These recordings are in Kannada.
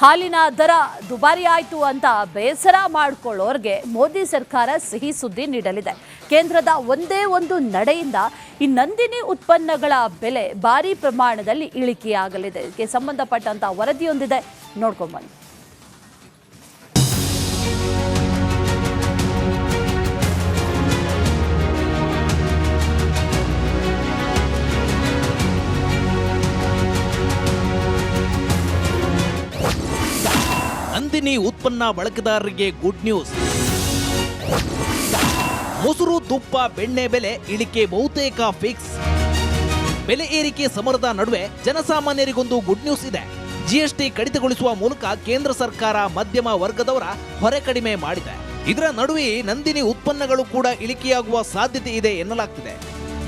ಹಾಲಿನ ದರ ದುಬಾರಿ ಆಯಿತು ಅಂತ ಬೇಸರ ಮಾಡಿಕೊಳ್ಳೋರಿಗೆ ಮೋದಿ ಸರ್ಕಾರ ಸಿಹಿ ಸುದ್ದಿ ನೀಡಲಿದೆ. ಕೇಂದ್ರದ ಒಂದೇ ಒಂದು ನಡೆಯಿಂದ ಈ ನಂದಿನಿ ಉತ್ಪನ್ನಗಳ ಬೆಲೆ ಭಾರಿ ಪ್ರಮಾಣದಲ್ಲಿ ಇಳಿಕೆಯಾಗಲಿದೆ. ಇದಕ್ಕೆ ಸಂಬಂಧಪಟ್ಟಂತ ವರದಿಯೊಂದಿದೆ. ನೋಡ್ಕೊಂಬನ್ನಿ. ನಂದಿನಿ ಉತ್ಪನ್ನ ಬಳಕೆದಾರರಿಗೆ ಗುಡ್ ನ್ಯೂಸ್ ಮೊಸರು, ತುಪ್ಪ, ಬೆಣ್ಣೆ ಬೆಲೆ ಇಳಿಕೆ ಬಹುತೇಕ ಫಿಕ್ಸ್ ಬೆಲೆ ಏರಿಕೆ ಸಮರದ ನಡುವೆ ಜನಸಾಮಾನ್ಯರಿಗೊಂದು ಗುಡ್ ನ್ಯೂಸ್ ಇದೆ. ಜಿಎಸ್ಟಿ ಕಡಿತಗೊಳಿಸುವ ಮೂಲಕ ಕೇಂದ್ರ ಸರ್ಕಾರ ಮಧ್ಯಮ ವರ್ಗದವರ ಹೊರೆ ಕಡಿಮೆ ಮಾಡಿದೆ. ಇದರ ನಡುವೆ ನಂದಿನಿ ಉತ್ಪನ್ನಗಳು ಕೂಡ ಇಳಿಕೆಯಾಗುವ ಸಾಧ್ಯತೆ ಇದೆ ಎನ್ನಲಾಗ್ತಿದೆ.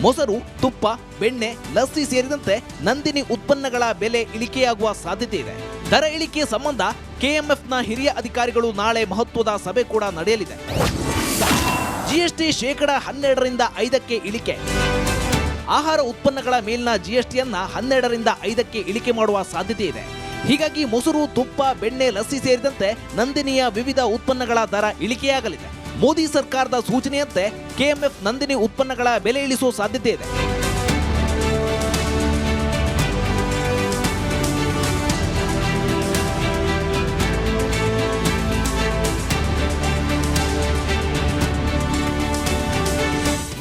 ಮೊಸರು, ತುಪ್ಪ, ಬೆಣ್ಣೆ, ಲಸ್ಸಿ ಸೇರಿದಂತೆ ನಂದಿನಿ ಉತ್ಪನ್ನಗಳ ಬೆಲೆ ಇಳಿಕೆಯಾಗುವ ಸಾಧ್ಯತೆ ಇದೆ. ದರ ಇಳಿಕೆ ಸಂಬಂಧ ಕೆಎಂಎಫ್ನ ಹಿರಿಯ ಅಧಿಕಾರಿಗಳು ನಾಳೆ ಮಹತ್ವದ ಸಭೆ ಕೂಡ ನಡೆಯಲಿದೆ. ಜಿಎಸ್ಟಿ ಶೇಕಡ ಹನ್ನೆರಡರಿಂದ ಐದಕ್ಕೆ ಇಳಿಕೆ. ಆಹಾರ ಉತ್ಪನ್ನಗಳ ಮೇಲಿನ ಜಿಎಸ್ಟಿಯನ್ನ ಹನ್ನೆರಡರಿಂದ ಐದಕ್ಕೆ ಇಳಿಕೆ ಮಾಡುವ ಸಾಧ್ಯತೆ ಇದೆ. ಹೀಗಾಗಿ ಮೊಸರು, ತುಪ್ಪ, ಬೆಣ್ಣೆ, ಲಸ್ಸಿ ಸೇರಿದಂತೆ ನಂದಿನಿಯ ವಿವಿಧ ಉತ್ಪನ್ನಗಳ ದರ ಇಳಿಕೆಯಾಗಲಿದೆ. ಮೋದಿ ಸರ್ಕಾರದ ಸೂಚನೆಯಂತೆ ಕೆಎಂಎಫ್ ನಂದಿನಿ ಉತ್ಪನ್ನಗಳ ಬೆಲೆ ಇಳಿಸುವ ಸಾಧ್ಯತೆ ಇದೆ.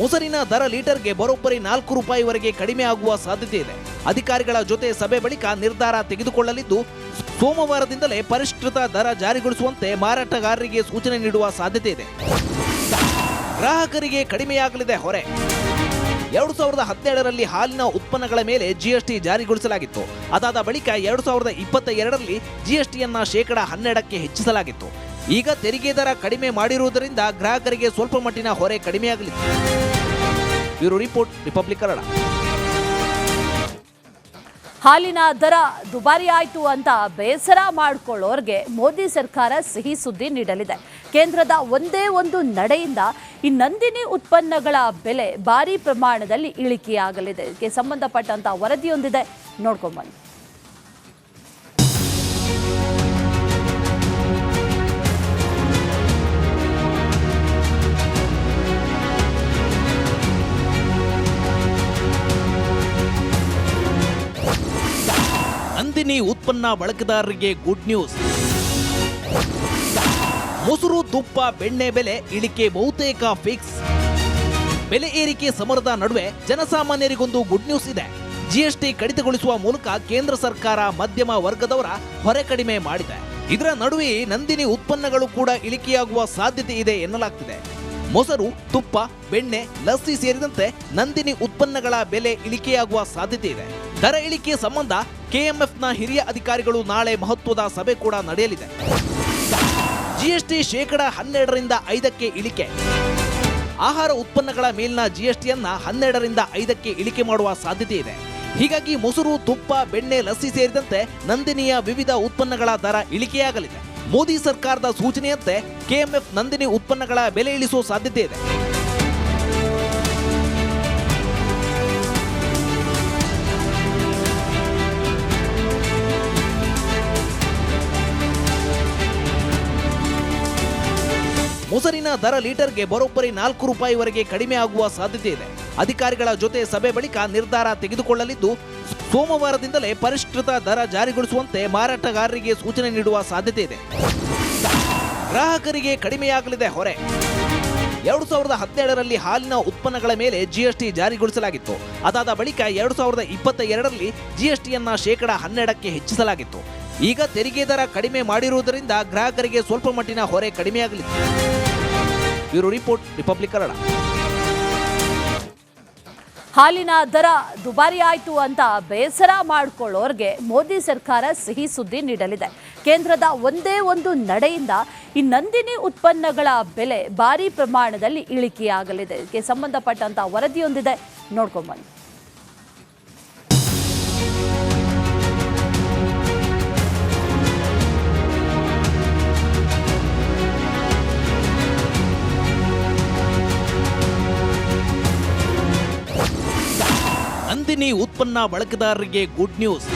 ಮೊಸರಿನ ದರ ಲೀಟರ್ಗೆ ಬರೋಬ್ಬರಿ ನಾಲ್ಕು ರೂಪಾಯಿವರೆಗೆ ಕಡಿಮೆ ಆಗುವ ಸಾಧ್ಯತೆ ಇದೆ. ಅಧಿಕಾರಿಗಳ ಜೊತೆ ಸಭೆ ಬಳಿಕ ನಿರ್ಧಾರ ತೆಗೆದುಕೊಳ್ಳಲಿದ್ದು, ಸೋಮವಾರದಿಂದಲೇ ಪರಿಷ್ಕೃತ ದರ ಜಾರಿಗೊಳಿಸುವಂತೆ ಮಾರಾಟಗಾರರಿಗೆ ಸೂಚನೆ ನೀಡುವ ಸಾಧ್ಯತೆ ಇದೆ. ಗ್ರಾಹಕರಿಗೆ ಕಡಿಮೆಯಾಗಲಿದೆ ಹೊರೆ. ಎರಡು ಸಾವಿರದ ಹದಿನೇಳರಲ್ಲಿ ಹಾಲಿನ ಉತ್ಪನ್ನಗಳ ಮೇಲೆ ಜಿಎಸ್ಟಿ ಜಾರಿಗೊಳಿಸಲಾಗಿತ್ತು. ಅದಾದ ಬಳಿಕ ಎರಡು ಸಾವಿರದ ಇಪ್ಪತ್ತ ಎರಡರಲ್ಲಿ ಜಿಎಸ್ಟಿಯನ್ನ ಶೇಕಡ ಹನ್ನೆರಡಕ್ಕೆ ಹೆಚ್ಚಿಸಲಾಗಿತ್ತು. ಈಗ ತೆರಿಗೆ ದರ ಕಡಿಮೆ ಮಾಡಿರುವುದರಿಂದ ಗ್ರಾಹಕರಿಗೆ ಸ್ವಲ್ಪ ಮಟ್ಟಿನ ಹೊರೆ ಕಡಿಮೆಯಾಗಲಿದೆ. ಬ್ಯೂರೋ ರಿಪೋರ್ಟ್ ರಿಪಬ್ಲಿಕ್ ಕನ್ನಡ ಹಾಲಿನ ದರ ದುಬಾರಿ ಆಯಿತು ಅಂತ ಬೇಸರ ಮಾಡಿಕೊಳ್ಳೋರಿಗೆ ಮೋದಿ ಸರ್ಕಾರ ಸಿಹಿ ಸುದ್ದಿ ನೀಡಲಿದೆ. ಕೇಂದ್ರದ ಒಂದೇ ಒಂದು ನಡೆಯಿಂದ ಈ ನಂದಿನಿ ಉತ್ಪನ್ನಗಳ ಬೆಲೆ ಭಾರಿ ಪ್ರಮಾಣದಲ್ಲಿ ಇಳಿಕೆಯಾಗಲಿದೆ. ಇದಕ್ಕೆ ಸಂಬಂಧಪಟ್ಟಂತ ವರದಿಯೊಂದಿದೆ. ನೋಡ್ಕೊಂಬನ್ನಿ. ನಂದಿನಿ ಉತ್ಪನ್ನ ಬಳಕೆದಾರರಿಗೆ ಗುಡ್ ನ್ಯೂಸ್ ಮೊಸರು, ತುಪ್ಪ, ಬೆಣ್ಣೆ ಬೆಲೆ ಇಳಿಕೆ ಬಹುತೇಕ ಫಿಕ್ಸ್ ಬೆಲೆ ಏರಿಕೆ ಸಮರದ ನಡುವೆ ಜನಸಾಮಾನ್ಯರಿಗೊಂದು ಗುಡ್ ನ್ಯೂಸ್ ಇದೆ. ಜಿಎಸ್ಟಿ ಕಡಿತಗೊಳಿಸುವ ಮೂಲಕ ಕೇಂದ್ರ ಸರ್ಕಾರ ಮಧ್ಯಮ ವರ್ಗದವರ ಹೊರೆ ಕಡಿಮೆ ಮಾಡಿದೆ. ಇದರ ನಡುವೆ ನಂದಿನಿ ಉತ್ಪನ್ನಗಳು ಕೂಡ ಇಳಿಕೆಯಾಗುವ ಸಾಧ್ಯತೆ ಇದೆ ಎನ್ನಲಾಗ್ತಿದೆ. ಮೊಸರು, ತುಪ್ಪ, ಬೆಣ್ಣೆ, ಲಸ್ಸಿ ಸೇರಿದಂತೆ ನಂದಿನಿ ಉತ್ಪನ್ನಗಳ ಬೆಲೆ ಇಳಿಕೆಯಾಗುವ ಸಾಧ್ಯತೆ ಇದೆ. ದರ ಇಳಿಕೆ ಸಂಬಂಧ ಕೆಎಂಎಫ್ನ ಹಿರಿಯ ಅಧಿಕಾರಿಗಳು ನಾಳೆ ಮಹತ್ವದ ಸಭೆ ಕೂಡ ನಡೆಯಲಿದೆ. ಜಿಎಸ್ಟಿ ಶೇಕಡ ಹನ್ನೆರಡರಿಂದ ಐದಕ್ಕೆ ಇಳಿಕೆ. ಆಹಾರ ಉತ್ಪನ್ನಗಳ ಮೇಲಿನ ಜಿಎಸ್ಟಿಯನ್ನ ಹನ್ನೆರಡರಿಂದ ಐದಕ್ಕೆ ಇಳಿಕೆ ಮಾಡುವ ಸಾಧ್ಯತೆ ಇದೆ. ಹೀಗಾಗಿ ಮೊಸರು, ತುಪ್ಪ, ಬೆಣ್ಣೆ, ಲಸ್ಸಿ ಸೇರಿದಂತೆ ನಂದಿನಿಯ ವಿವಿಧ ಉತ್ಪನ್ನಗಳ ದರ ಇಳಿಕೆಯಾಗಲಿದೆ. ಮೋದಿ ಸರ್ಕಾರದ ಸೂಚನೆಯಂತೆ ಕೆಎಂಎಫ್ ನಂದಿನಿ ಉತ್ಪನ್ನಗಳ ಬೆಲೆ ಇಳಿಸುವ ಸಾಧ್ಯತೆ ಇದೆ. ಮೊಸರಿನ ದರ ಲೀಟರ್ಗೆ ಬರೋಬ್ಬರಿ ನಾಲ್ಕು ರೂಪಾಯಿವರೆಗೆ ಕಡಿಮೆ ಆಗುವ ಸಾಧ್ಯತೆ ಇದೆ ಅಧಿಕಾರಿಗಳ ಜೊತೆ ಸಭೆ ಬಳಿಕ ನಿರ್ಧಾರ ತೆಗೆದುಕೊಳ್ಳಲಿದ್ದು, ಸೋಮವಾರದಿಂದಲೇ ಪರಿಷ್ಕೃತ ದರ ಜಾರಿಗೊಳಿಸುವಂತೆ ಮಾರಾಟಗಾರರಿಗೆ ಸೂಚನೆ ನೀಡುವ ಸಾಧ್ಯತೆ ಇದೆ ಗ್ರಾಹಕರಿಗೆ ಕಡಿಮೆಯಾಗಲಿದೆ ಹೊರೆ. ಎರಡು ಸಾವಿರದ ಹದಿನೇಳರಲ್ಲಿ ಹಾಲಿನ ಉತ್ಪನ್ನಗಳ ಮೇಲೆ ಜಿಎಸ್ಟಿ ಜಾರಿಗೊಳಿಸಲಾಗಿತ್ತು. ಅದಾದ ಬಳಿಕ ಎರಡು ಸಾವಿರದ ಇಪ್ಪತ್ತ ಎರಡರಲ್ಲಿ ಜಿಎಸ್ಟಿಯನ್ನ ಶೇಕಡ ಹನ್ನೆರಡಕ್ಕೆ ಹೆಚ್ಚಿಸಲಾಗಿತ್ತು. ಈಗ ತೆರಿಗೆ ದರ ಕಡಿಮೆ ಮಾಡಿರುವುದರಿಂದ ಗ್ರಾಹಕರಿಗೆ ಸ್ವಲ್ಪ ಮಟ್ಟಿನ ಹೊರೆ ಕಡಿಮೆಯಾಗಲಿದೆ. ಬ್ಯೂರೋ ರಿಪೋರ್ಟ್ ರಿಪಬ್ಲಿಕ್ ಕನ್ನಡ ಹಾಲಿನ ದರ ದುಬಾರಿ ಆಯಿತು ಅಂತ ಬೇಸರ ಮಾಡಿಕೊಳ್ಳೋರಿಗೆ ಮೋದಿ ಸರ್ಕಾರ ಸಿಹಿ ಸುದ್ದಿ ನೀಡಲಿದೆ. ಕೇಂದ್ರದ ಒಂದೇ ಒಂದು ನಡೆಯಿಂದ ಈ ನಂದಿನಿ ಉತ್ಪನ್ನಗಳ ಬೆಲೆ ಭಾರಿ ಪ್ರಮಾಣದಲ್ಲಿ ಇಳಿಕೆಯಾಗಲಿದೆ. ಇದಕ್ಕೆ ಸಂಬಂಧಪಟ್ಟಂತ ವರದಿಯೊಂದಿದೆ. ನೋಡ್ಕೊಂಬನ್ನಿ. ಉತ್ಪನ್ನ ಬಳಕೆದಾರರಿಗೆ ಗುಡ್ ನ್ಯೂಸ್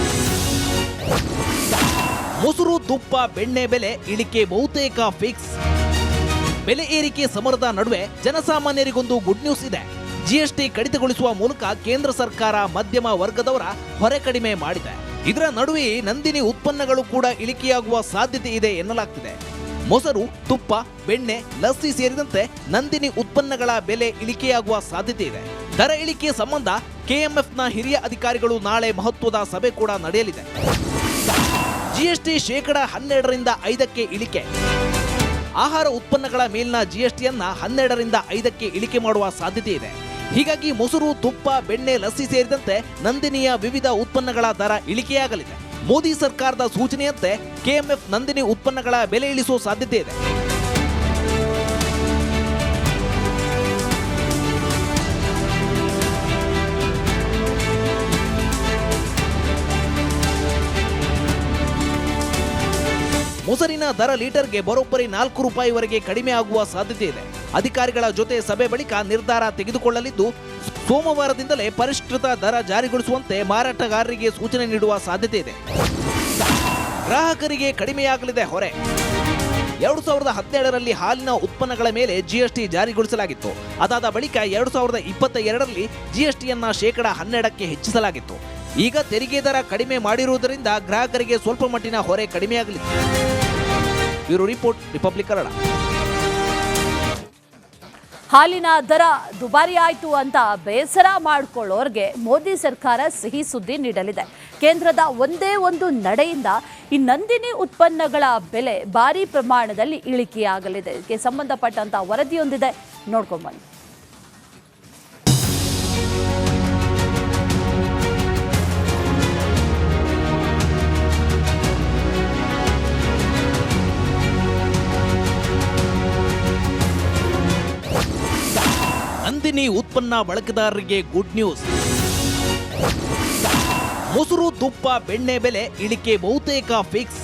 ಮೊಸರು, ತುಪ್ಪ, ಬೆಣ್ಣೆ ಬೆಲೆ ಇಳಿಕೆ ಬಹುತೇಕ ಫಿಕ್ಸ್ ಬೆಲೆ ಏರಿಕೆ ಸಮರದ ನಡುವೆ ಜನಸಾಮಾನ್ಯರಿಗೊಂದು ಗುಡ್ ನ್ಯೂಸ್ ಇದೆ. ಜಿಎಸ್ಟಿ ಕಡಿತಗೊಳಿಸುವ ಮೂಲಕ ಕೇಂದ್ರ ಸರ್ಕಾರ ಮಧ್ಯಮ ವರ್ಗದವರ ಹೊರೆ ಕಡಿಮೆ ಮಾಡಿದೆ. ಇದರ ನಡುವೆ ನಂದಿನಿ ಉತ್ಪನ್ನಗಳು ಕೂಡ ಇಳಿಕೆಯಾಗುವ ಸಾಧ್ಯತೆ ಇದೆ ಎನ್ನಲಾಗ್ತಿದೆ. ಮೊಸರು, ತುಪ್ಪ, ಬೆಣ್ಣೆ, ಲಸ್ಸಿ ಸೇರಿದಂತೆ ನಂದಿನಿ ಉತ್ಪನ್ನಗಳ ಬೆಲೆ ಇಳಿಕೆಯಾಗುವ ಸಾಧ್ಯತೆ ಇದೆ. ದರ ಇಳಿಕೆ ಸಂಬಂಧ ಕೆಎಂಎಫ್ನ ಹಿರಿಯ ಅಧಿಕಾರಿಗಳು ನಾಳೆ ಮಹತ್ವದ ಸಭೆ ಕೂಡ ನಡೆಯಲಿದೆ. ಜಿಎಸ್ಟಿ ಶೇಕಡ ಹನ್ನೆರಡರಿಂದ ಐದಕ್ಕೆ ಇಳಿಕೆ. ಆಹಾರ ಉತ್ಪನ್ನಗಳ ಮೇಲಿನ ಜಿಎಸ್ಟಿಯನ್ನ ಹನ್ನೆರಡರಿಂದ ಐದಕ್ಕೆ ಇಳಿಕೆ ಮಾಡುವ ಸಾಧ್ಯತೆ ಇದೆ. ಹೀಗಾಗಿ ಮೊಸರು, ತುಪ್ಪ, ಬೆಣ್ಣೆ, ಲಸ್ಸಿ ಸೇರಿದಂತೆ ನಂದಿನಿಯ ವಿವಿಧ ಉತ್ಪನ್ನಗಳ ದರ ಇಳಿಕೆಯಾಗಲಿದೆ. ಮೋದಿ ಸರ್ಕಾರದ ಸೂಚನೆಯಂತೆ ಕೆಎಂಎಫ್ ನಂದಿನಿ ಉತ್ಪನ್ನಗಳ ಬೆಲೆ ಇಳಿಸುವ ಸಾಧ್ಯತೆ ಇದೆ. ಮೊಸರಿನ ದರ ಲೀಟರ್ಗೆ ಬರೋಬ್ಬರಿ ನಾಲ್ಕು ರೂಪಾಯಿವರೆಗೆ ಕಡಿಮೆ ಆಗುವ ಸಾಧ್ಯತೆ ಇದೆ. ಅಧಿಕಾರಿಗಳ ಜೊತೆ ಸಭೆ ಬಳಿಕ ನಿರ್ಧಾರ ತೆಗೆದುಕೊಳ್ಳಲಿದ್ದು, ಸೋಮವಾರದಿಂದಲೇ ಪರಿಷ್ಕೃತ ದರ ಜಾರಿಗೊಳಿಸುವಂತೆ ಮಾರಾಟಗಾರರಿಗೆ ಸೂಚನೆ ನೀಡುವ ಸಾಧ್ಯತೆ ಇದೆ. ಗ್ರಾಹಕರಿಗೆ ಕಡಿಮೆಯಾಗಲಿದೆ ಹೊರೆ. ಎರಡು ಸಾವಿರದ ಹದಿನೇಳರಲ್ಲಿ ಹಾಲಿನ ಉತ್ಪನ್ನಗಳ ಮೇಲೆ ಜಿಎಸ್ಟಿ ಜಾರಿಗೊಳಿಸಲಾಗಿತ್ತು. ಅದಾದ ಬಳಿಕ ಎರಡು ಸಾವಿರದ ಇಪ್ಪತ್ತ ಎರಡರಲ್ಲಿ ಜಿಎಸ್ಟಿಯನ್ನ ಶೇಕಡ ಹನ್ನೆರಡಕ್ಕೆ ಹೆಚ್ಚಿಸಲಾಗಿತ್ತು. ಈಗ ತೆರಿಗೆ ದರ ಕಡಿಮೆ ಮಾಡಿರುವುದರಿಂದ ಗ್ರಾಹಕರಿಗೆ ಸ್ವಲ್ಪ ಮಟ್ಟಿನ ಹೊರೆ ಕಡಿಮೆಯಾಗಲಿದೆ. Bureau report, republic Kannada. ಹಾಲಿನ ದರ ದುಬಾರಿ ಆಯಿತು ಅಂತ ಬೇಸರ ಮಾಡಿಕೊಳ್ಳೋರ್ಗೆ ಮೋದಿ ಸರ್ಕಾರ ಸಿಹಿ ಸುದ್ದಿ ನೀಡಲಿದೆ. ಕೇಂದ್ರದ ಒಂದೇ ಒಂದು ನಡೆಯಿಂದ ಈ ನಂದಿನಿ ಉತ್ಪನ್ನಗಳ ಬೆಲೆ ಭಾರಿ ಪ್ರಮಾಣದಲ್ಲಿ ಇಳಿಕೆಯಾಗಲಿದೆ. ಇದಕ್ಕೆ ಸಂಬಂಧಪಟ್ಟಂತ ವರದಿಯೊಂದಿದೆ. ನೋಡ್ಕೊಂಬನ್ನಿ ನಂದಿನಿ ಉತ್ಪನ್ನ ಬಳಕೆದಾರರಿಗೆ ಗುಡ್ ನ್ಯೂಸ್ ಮೊಸರು, ತುಪ್ಪ, ಬೆಣ್ಣೆ ಬೆಲೆ ಇಳಿಕೆ ಬಹುತೇಕ ಫಿಕ್ಸ್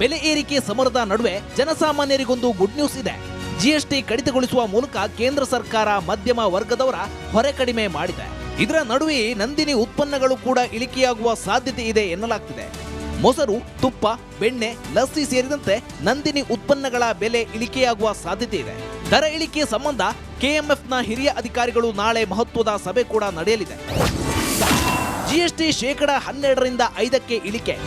ಬೆಲೆ ಏರಿಕೆ ಸಮರದ ನಡುವೆ ಜನಸಾಮಾನ್ಯರಿಗೊಂದು ಗುಡ್ ನ್ಯೂಸ್ ಇದೆ. ಜಿಎಸ್ಟಿ ಕಡಿತಗೊಳಿಸುವ ಮೂಲಕ ಕೇಂದ್ರ ಸರ್ಕಾರ ಮಧ್ಯಮ ವರ್ಗದವರ ಹೊರೆ ಕಡಿಮೆ ಮಾಡಿದೆ. ಇದರ ನಡುವೆ ನಂದಿನಿ ಉತ್ಪನ್ನಗಳು ಕೂಡ ಇಳಿಕೆಯಾಗುವ ಸಾಧ್ಯತೆ ಇದೆ ಎನ್ನಲಾಗ್ತಿದೆ. ಮೊಸರು, ತುಪ್ಪ, ಬೆಣ್ಣೆ, ಲಸ್ಸಿ ಸೇರಿದಂತೆ ನಂದಿನಿ ಉತ್ಪನ್ನಗಳ ಬೆಲೆ ಇಳಿಕೆಯಾಗುವ ಸಾಧ್ಯತೆ ಇದೆ. ದರ ಇಳಿಕೆ ಸಂಬಂಧ ಕೆಎಂಎಫ್ನ ಹಿರಿಯ ಅಧಿಕಾರಿಗಳು ನಾಳೆ ಮಹತ್ವದ ಸಭೆ ಕೂಡ ನಡೆಯಲಿದೆ. ಜಿಎಸ್ಟಿ ಶೇಕಡ ಹನ್ನೆರಡರಿಂದ ಐದಕ್ಕೆ ಇಳಿಕೆ.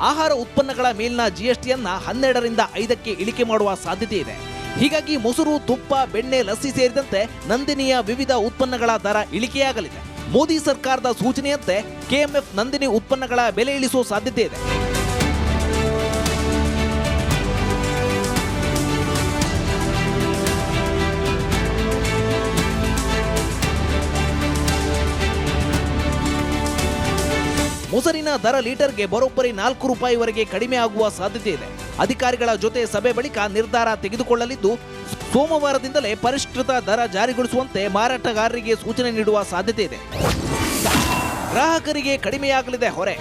ಆಹಾರ ಉತ್ಪನ್ನಗಳ ಮೇಲಿನ ಜಿಎಸ್ಟಿಯನ್ನ ಹನ್ನೆರಡರಿಂದ ಐದಕ್ಕೆ ಇಳಿಕೆ ಮಾಡುವ ಸಾಧ್ಯತೆ ಇದೆ. ಹೀಗಾಗಿ ಮೊಸರು, ತುಪ್ಪ, ಬೆಣ್ಣೆ, ಲಸ್ಸಿ ಸೇರಿದಂತೆ ನಂದಿನಿಯ ವಿವಿಧ ಉತ್ಪನ್ನಗಳ ದರ ಇಳಿಕೆಯಾಗಲಿದೆ. ಮೋದಿ ಸರ್ಕಾರದ ಸೂಚನೆಯಂತೆ ಕೆಎಂಎಫ್ ನಂದಿನಿ ಉತ್ಪನ್ನಗಳ ಬೆಲೆ ಇಳಿಸುವ ಸಾಧ್ಯತೆ ಇದೆ. ಮೊಸರಿನ ದರ ಲೀಟರ್ಗೆ ಬರೋಬ್ಬರಿ ನಾಲ್ಕು ರೂಪಾಯಿವರೆಗೆ ಕಡಿಮೆ ಆಗುವ ಸಾಧ್ಯತೆ ಇದೆ. ಅಧಿಕಾರಿಗಳ ಜೊತೆ ಸಭೆ ಬಳಿಕ ನಿರ್ಧಾರ ತೆಗೆದುಕೊಳ್ಳಲಿದ್ದು, ಸೋಮವಾರದಿಂದಲೇ ಪರಿಷ್ಕೃತ ದರ ಜಾರಿಗೊಳಿಸುವಂತೆ ಮಾರಾಟಗಾರರಿಗೆ ಸೂಚನೆ ನೀಡುವ ಸಾಧ್ಯತೆ ಇದೆ. ಗ್ರಾಹಕರಿಗೆ ಕಡಿಮೆಯಾಗಲಿದೆ ಹೊರೆ.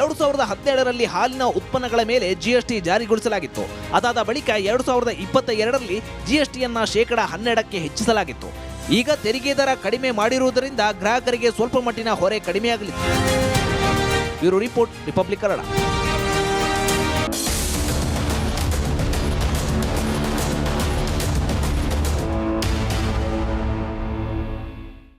ಎರಡು ಸಾವಿರದ ಹದಿನೇಳರಲ್ಲಿ ಹಾಲಿನ ಉತ್ಪನ್ನಗಳ ಮೇಲೆ ಜಿಎಸ್ಟಿ ಜಾರಿಗೊಳಿಸಲಾಗಿತ್ತು. ಅದಾದ ಬಳಿಕ ಎರಡು ಸಾವಿರದ ಇಪ್ಪತ್ತ ಎರಡರಲ್ಲಿ ಜಿಎಸ್ಟಿಯನ್ನ ಶೇಕಡ ಹನ್ನೆರಡಕ್ಕೆ ಹೆಚ್ಚಿಸಲಾಗಿತ್ತು. ಈಗ ತೆರಿಗೆ ದರ ಕಡಿಮೆ ಮಾಡಿರುವುದರಿಂದ ಗ್ರಾಹಕರಿಗೆ ಸ್ವಲ್ಪ ಮಟ್ಟಿನ ಹೊರೆ ಕಡಿಮೆಯಾಗಲಿದೆ. Bureau report republic Kannada